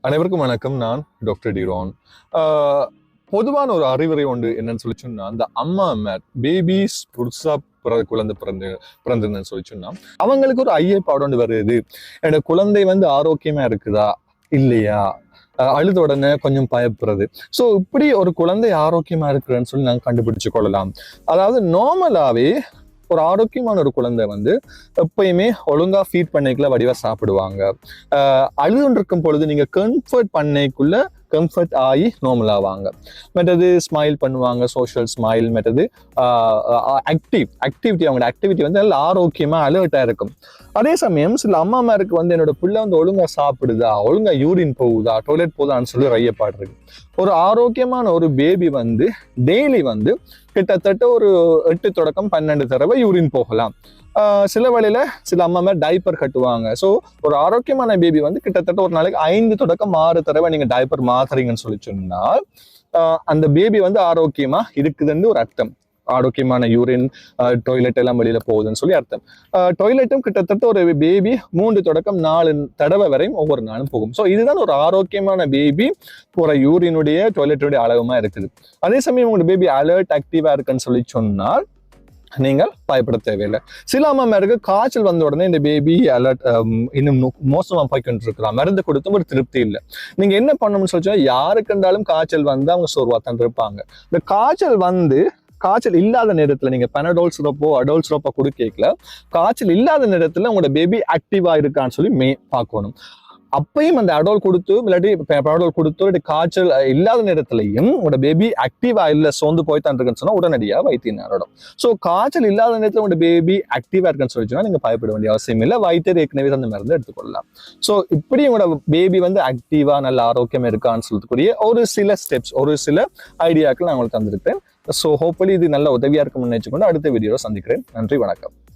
அனைவருக்கும் வணக்கம். நான் டாக்டர் டிரோன். ஆஹ் பொதுவான ஒரு அறிவுரை ஒன்று என்னன்னு சொல்லி சொன்னா அந்த அம்மா மேட் பேபிஸ் புதுசா பிற குழந்தை பிறந்து பிறந்திருந்தேன்னு சொல்லி சொன்னா அவங்களுக்கு ஒரு ஐயப்பாடு ஒன்று வருது. என்னோட குழந்தை வந்து ஆரோக்கியமா இருக்குதா? இல்லையா? அழுத உடனே கொஞ்சம் பயப்படுறது. ஸோ இப்படி ஒரு குழந்தை ஆரோக்கியமா இருக்கிறேன்னு சொல்லி நாங்கள் கண்டுபிடிச்சு கொள்ளலாம். அதாவது நார்மலாவே ஒரு ஆரோக்கியமான ஒரு குழந்தை வந்து எப்பயுமே ஒழுங்கா ஃபீட் பண்ணைக்குள்ள வடிவாக சாப்பிடுவாங்க. ஆஹ் அழுதுன்னு இருக்கும் பொழுது நீங்க கம்ஃபர்ட் பண்ணைக்குள்ள கம்ஃபர்ட் ஆகி நார்மல் ஆவாங்க. மற்றது ஸ்மைல் பண்ணுவாங்க சோஷியல் ஸ்மைல் மற்றது ஆக்டிவ் ஆக்டிவிட்டி அவங்களோட ஆக்டிவிட்டி வந்து நல்ல ஆரோக்கியமாக அலர்ட்டாக இருக்கும். அதே சமயம் சில அம்மாமாருக்கு வந்து என்னோட பிள்ளை வந்து ஒழுங்கா சாப்பிடுதா ஒழுங்கா யூரின் போகுதா டாய்லெட் போகுதான்னு சொல்லி ரையப்பாடு இருக்கு. ஒரு ஆரோக்கியமான ஒரு பேபி வந்து டெய்லி வந்து கிட்டத்தட்ட ஒரு எட்டு தொடக்கம் பன்னெண்டு தடவை யூரின் போகலாம். சில வழியில் சில அம்மா மாதிரி டைப்பர் கட்டுவாங்க. ஸோ ஒரு ஆரோக்கியமான பேபி வந்து கிட்டத்தட்ட ஒரு நாளைக்கு ஐந்து தொடக்கம் ஆறு தடவை நீங்கள் டைப்பர் மாத்துறீங்கன்னு சொல்லி சொன்னால் அந்த பேபி வந்து ஆரோக்கியமாக இருக்குதுன்னு ஒரு அர்த்தம். ஆரோக்கியமான யூரின் டொய்லெட் எல்லாம் வெளியில் போகுதுன்னு சொல்லி அர்த்தம். டொய்லெட்டும் கிட்டத்தட்ட ஒரு பேபி மூன்று தொடக்கம் நாலு தடவை வரையும் ஒவ்வொரு நாளும் போகும். ஸோ இதுதான் ஒரு ஆரோக்கியமான பேபி போகிற யூரினுடைய டாய்லெட்டுடைய அளவுமா இருக்குது. அதே சமயம் உங்களோட பேபி அலர்ட் ஆக்டிவாக இருக்குன்னு சொல்லி சொன்னால் நீங்கள் பயப்பட தேவையில்லை. சில அம்மாருக்கு காய்ச்சல் வந்த உடனே இந்த பேபி அலர்ட் um, இன்னும் மோசமாக மோசமா இருக்கலாம் மருந்து கொடுத்தும் ஒரு திருப்தி இல்லை. நீங்கள் என்ன பண்ணணும்னு சொல்லி யாருக்கு இருந்தாலும் காய்ச்சல் வந்து அவங்க சோர்வாக தான் இருப்பாங்க. இந்த காய்ச்சல் வந்து காய்ச்சல் இல்லாத நேரத்தில் நீங்கள் பெனடோல் சிரப்போ அடோல் சிரப்போ கொடுக்கல காய்ச்சல் இல்லாத நேரத்தில் உங்களோட பேபி ஆக்டிவாக இருக்கான்னு சொல்லி மே பார்க்கணும். அப்பையும் அந்த அடோல் கொடுத்து இல்லாட்டி பெனடோல் கொடுத்து இல்லாட்டி காய்ச்சல் இல்லாத நேரத்திலையும் உங்களோட பேபி ஆக்டிவா இல்ல சோர்ந்து போய் இருக்குன்னு சொன்னா உடனடியாக வைத்தியம் நேரம் ஸோ காய்ச்சல் இல்லாத நேரத்தில் உங்களோட பேபி ஆக்டிவா இருக்குன்னு சொல்லி நீங்க பயப்பட வேண்டிய அவசியம் இல்லை. வைத்தியர் ஏற்கனவே அந்த மருந்து எடுத்துக்கொள்ளலாம். ஸோ இப்படி உங்களோட பேபி வந்து ஆக்டிவா நல்ல ஆரோக்கியம் இருக்கான்னு சொல்லக்கூடிய ஒரு சில ஸ்டெப்ஸ் ஒரு சில ஐடியாக்கள் நான் உங்களுக்கு தந்திருக்கேன் ஸோ ஹோப்ஃபுல்லி இது நல்ல உதவியா இருக்கும்னு நினைச்சுக்கொண்டு அடுத்த வீடியோவில் சந்திக்கிறேன். நன்றி வணக்கம்.